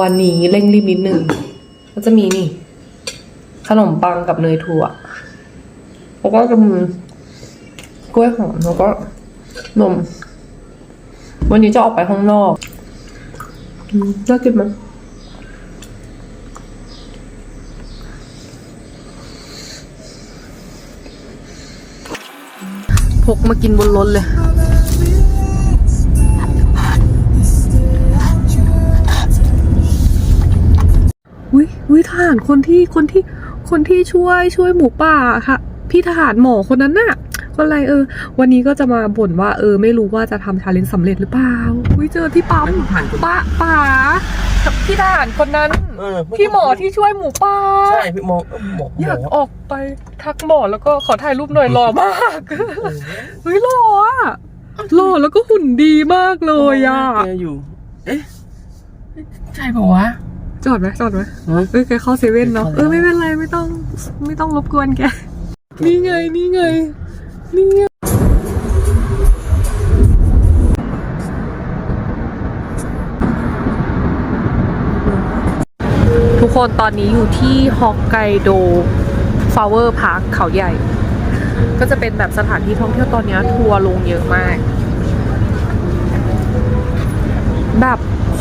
วันนี้เร่งรีบนิดนึงก็จะมีนี่ ขนมปังกับเนยถั่ว แล้วก็จะมีกล้วยหอมแล้วก็นม วันนี้จะออกไปข้างนอกอืมน่ากินไหมพกมากินบนรถเลย อุ้ยอุ้ยทหารคนที่คนที่คนที่ช่วยช่วยหมูป่าค่ะ พี่ทหารหมอคนนั้นน่ะคนอะไรเออ วันนี้ก็จะมาบ่นว่าเออ ไม่รู้ว่าจะทำชาเลนจ์สำเร็จหรือเปล่าอุ้ยเจอที่ปั๊มไม่ผ่านคนป้าป่าพี่ทหารคนนั้นเออพี่หมอที่ช่วยหมูป่าใช่พี่หมอหมอหมอยากอออกไปทักหมอแล้วก็ขอถ่ายรูปหน่อยหล่อมากเฮ้ยหล่ออะหล่อแล้วก็หุ่นดีมากเลยอะแกอยู่ เอ๊ะใช่ป่าวะ จอดไหมจอดไหมฮะเอ้ยแกเข้าเซเว่นเนาะเข้าแล้วเออไม่เป็นไรไม่ต้องไม่ต้องรบกวนแก นี่ไงนี่ไงนี่ไงทุกคนตอนนี้อยู่ที่ฮอกไกโดฟลาวเวอร์พาร์คเขาใหญ่ ก็จะเป็นแบบสถานที่ท่องเที่ยวตอนนี้ทัวร์ลงเยอะมาก แบบ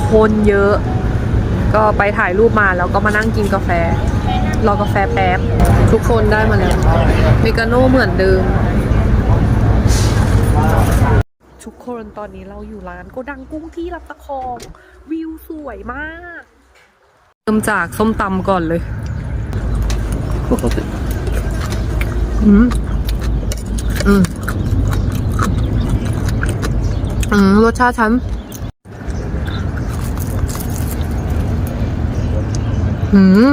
คนเยอะ ก็ไปถ่ายรูปมาแล้วก็มานั่งกินกาแฟ รอกาแฟแป๊บ ทุกคนได้มาแล้วเมกาโน่เหมือนเดิม ทุกคนตอนนี้เราอยู่ร้านโกดังกุ้งที่รับตะคองวิวสวยมาก เริ่มจากส้มตำก่อนเลยปกติอืมอืมอืมรสชาติฉัน อืม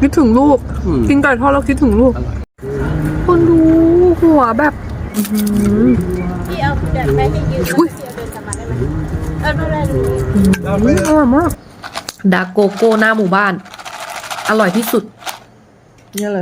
คิดถึงลูก อืม กินไก่ทอดแล้วคิดถึงลูกอร่อยคนดูหัวแบบ อื้อหือ พี่เอาแบบแม่ให้ยืมแล้วอุ๊ย พี่เอาเดินกลับมาได้ไหมเออไม่เป็นไรดูอืมอร่อยมากดาร์กโกโก้หน้าหมู่บ้าน อร่อยที่สุดนี่อะไร